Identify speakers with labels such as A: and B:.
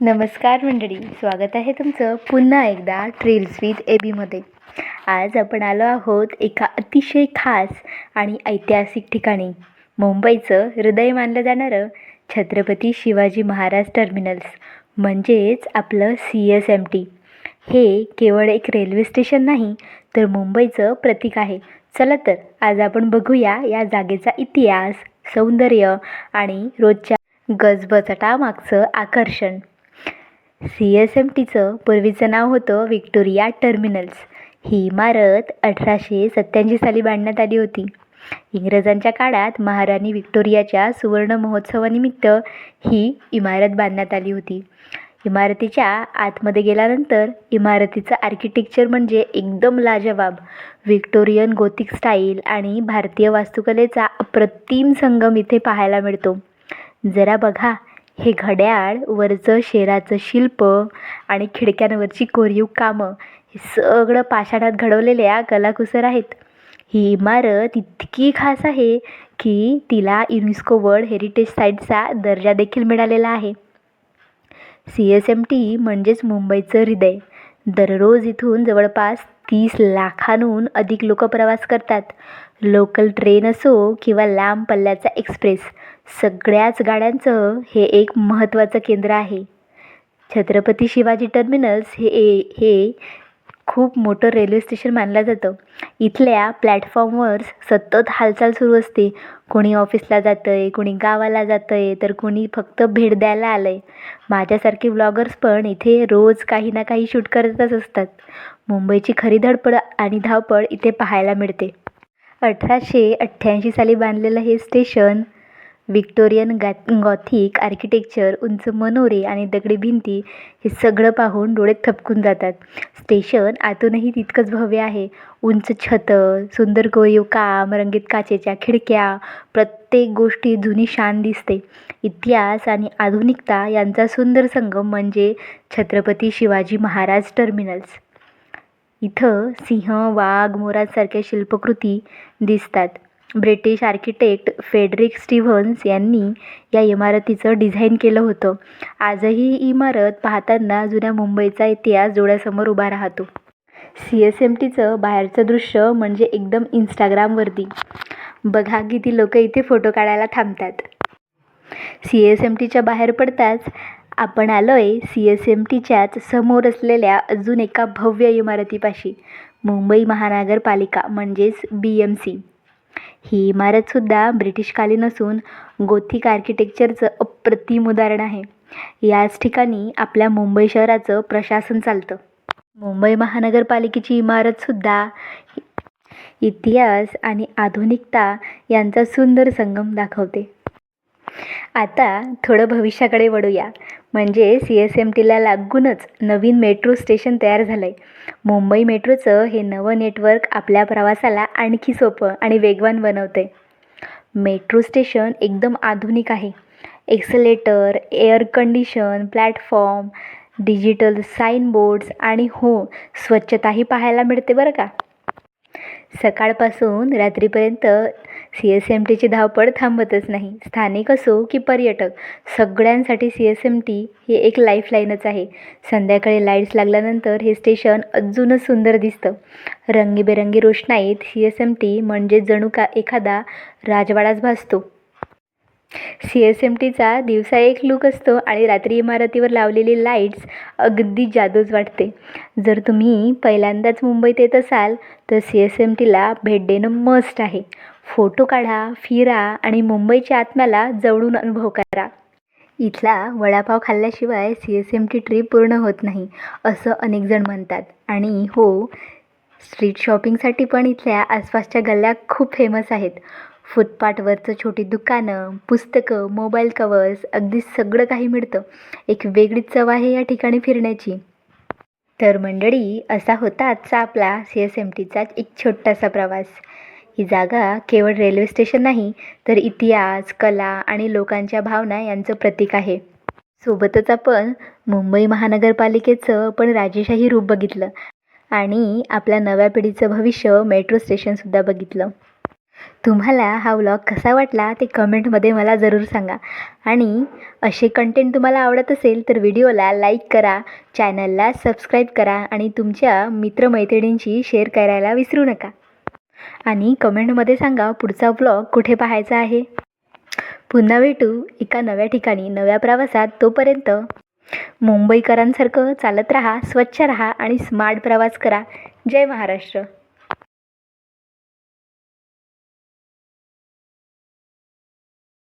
A: नमस्कार मंडळी स्वागत आहे तुमचं पुन्हा एकदा ट्रेल्स विथ एबीमध्ये आज आपण आलो आहोत एका अतिशय खास आणि ऐतिहासिक ठिकाणी. मुंबईचं हृदय मानलं जाणारं छत्रपती शिवाजी महाराज टर्मिनल्स म्हणजेच आपलं सी एस एम टी हे केवळ एक रेल्वे स्टेशन नाही तर मुंबईचं प्रतीक आहे. चला तर आज आपण बघूया या जागेचा इतिहास सौंदर्य आणि रोजच्या गजबजटामागचं आकर्षण. सी एस एम टीचं पूर्वीचं नाव होतं विक्टोरिया टर्मिनल्स. ही इमारत अठराशे सत्त्याऐंशी साली बांधण्यात आली होती. इंग्रजांच्या काळात महाराणी व्हिक्टोरियाच्या सुवर्ण महोत्सवानिमित्त ही इमारत बांधण्यात आली होती. इमारतीच्या आतमध्ये गेल्यानंतर इमारतीचं आर्किटेक्चर म्हणजे एकदम लाजवाब व्हिक्टोरियन गोथिक स्टाईल आणि भारतीय वास्तुकलेचा अप्रतिम संगम इथे पाहायला मिळतो. जरा बघा हे घड्याळ वरचं शेराचं शिल्प आणि खिडक्यांवरची कोरीव कामं हे सगळं पाषाणात घडवलेल्या कलाकुसर आहेत. ही इमारत इतकी खास आहे की तिला युनेस्को वर्ल्ड हेरिटेज साईटचा दर्जा देखील मिळालेला आहे. सी एस एम टी म्हणजेच मुंबईचं हृदय. दररोज इथून जवळपास तीस लाखांहून अधिक लोक प्रवास करतात. लोकल ट्रेन असो किंवा लांब पल्ल्याचा एक्सप्रेस सगळ्याच गाड्यांचं हे एक महत्त्वाचं केंद्र आहे. छत्रपती शिवाजी टर्मिनल्स हे ए हे खूप मोठं रेल्वे स्टेशन मानलं जातं. इथल्या प्लॅटफॉर्मवर सतत हालचाल सुरू असते. कोणी ऑफिसला जातं आहे कोणी गावाला जातं आहे तर कोणी फक्त भेट द्यायला आलं आहे माझ्यासारखे व्लॉगर्स पण इथे रोज काही ना काही शूट करतच असतात. मुंबईची खरी धडपड आणि धावपळ इथे पाहायला मिळते. अठराशे अठ्ठ्याऐंशी साली बांधलेलं हे स्टेशन व्हिक्टोरियन गॅ गॉथिक आर्किटेक्चर उंच मनोरे आणि दगडी भिंती हे सगळं पाहून डोळे थपकून जातात. स्टेशन आतूनही तितकंच भव्य आहे. उंच छतं सुंदर कोरीव काम रंगीत काचेच्या खिडक्या प्रत्येक गोष्टी जुनी शान दिसते. इतिहास आणि आधुनिकता यांचा सुंदर संगम म्हणजे छत्रपती शिवाजी महाराज टर्मिनल्स. इथं सिंह वाघ मोरांसारख्या शिल्पकृती दिसतात. ब्रिटिश आर्किटेक्ट फेडरिक स्टीव्हन्स यांनी या इमारतीचं डिझाईन केलं होतं. आजही ही इमारत पाहताना जुन्या मुंबईचा इतिहास डोळ्यासमोर उभा राहतो. सी एस एम टीचं बाहेरचं दृश्य म्हणजे एकदम इंस्टाग्रामवरती. बघा किती लोक इथे फोटो काढायला थांबतात. सी एस एम टीच्या बाहेर पडताच आपण आलो आहे सी एस एम टीच्याच समोर असलेल्या अजून एका भव्य इमारतीपाशी. मुंबई महानगरपालिका म्हणजेच बी एम सी. ही इमारतसुद्धा ब्रिटिशकालीन असून गोथिक आर्किटेक्चरचं अप्रतिम उदाहरण आहे. याच ठिकाणी आपल्या मुंबई शहराचं प्रशासन चालतं. मुंबई महानगरपालिकेची इमारतसुद्धा इतिहास आणि आधुनिकता यांचा सुंदर संगम दाखवते. आता थोडं भविष्याकडे वळूया. म्हणजे सी एस एम टीला लागूनच नवीन मेट्रो स्टेशन तयार झालं आहे मुंबई मेट्रोचं हे नवं नेटवर्क आपल्या प्रवासाला आणखी सोपं आणि वेगवान बनवतं आहे मेट्रो स्टेशन एकदम आधुनिक आहे. Escalator air condition platform digital signboards आणि हो स्वच्छताही पाहायला मिळते बरं का? सकाळपासून रात्रीपर्यंत सी एस एम टीची धावपळ थांबतच नाही. स्थानिक असो की पर्यटक सगळ्यांसाठी सी एस एम टी हे एक लाईफलाईनच आहे. संध्याकाळी लाईट्स लागल्यानंतर हे स्टेशन अजूनच सुंदर दिसतं. रंगीबेरंगी रोषणाईत सी एस एम टी म्हणजे जणू का एखादा राजवाडाच भासतो. सी एस एम टीचा दिवसा एक लूक असतो आणि रात्री इमारतीवर लावलेली लाईट्स अगदी जादूच वाटते. जर तुम्ही पहिल्यांदाच मुंबईत येत असाल तर सी एस एम टीला भेट देणं मस्ट आहे. फोटो काढा फिरा आणि मुंबईच्या आत्म्याला जवळून अनुभव करा. इथला vada pav खाल्ल्याशिवाय C S M T trip पूर्ण होत नाही असं अनेकजण म्हणतात. आणि हो स्ट्रीट शॉपिंगसाठी पण इथल्या आसपासच्या गल्ल्या खूप फेमस आहेत. फुटपाथवरचं छोटी दुकानं पुस्तकं मोबाईल कवर्स अगदी सगळं काही मिळतं. एक वेगळीच चव आहे या ठिकाणी फिरण्याची. तर मंडळी असा होता आजचा आपला सी एस एम टीचा एक छोटासा प्रवास. ही जागा केवळ रेल्वे स्टेशन नाही तर इतिहास कला आणि लोकांच्या भावना यांचं प्रतीक आहे. सोबतच आपण मुंबई महानगरपालिकेचं पण राजेशाही रूप बघितलं आणि आपल्या नव्या पिढीचं भविष्य मेट्रो स्टेशनसुद्धा बघितलं. तुम्हाला हा व्लॉग कसा वाटला ते कमेंटमध्ये मला जरूर सांगा. आणि असे कंटेंट तुम्हाला आवडत असेल तर व्हिडिओला लाईक करा चॅनलला सबस्क्राईब करा आणि तुमच्या मित्रमैत्रिणींशी शेअर करायला विसरू नका. आणि कमेंटमध्ये सांगा पुढचा ब्लॉग कुठे पाहायचा आहे. पुन्हा भेटू एका नव्या ठिकाणी नव्या प्रवासात तोपर्यंत. मुंबईकरांसारखं चालत राहा स्वच्छ राहा आणि स्मार्ट प्रवास करा. जय महाराष्ट्र.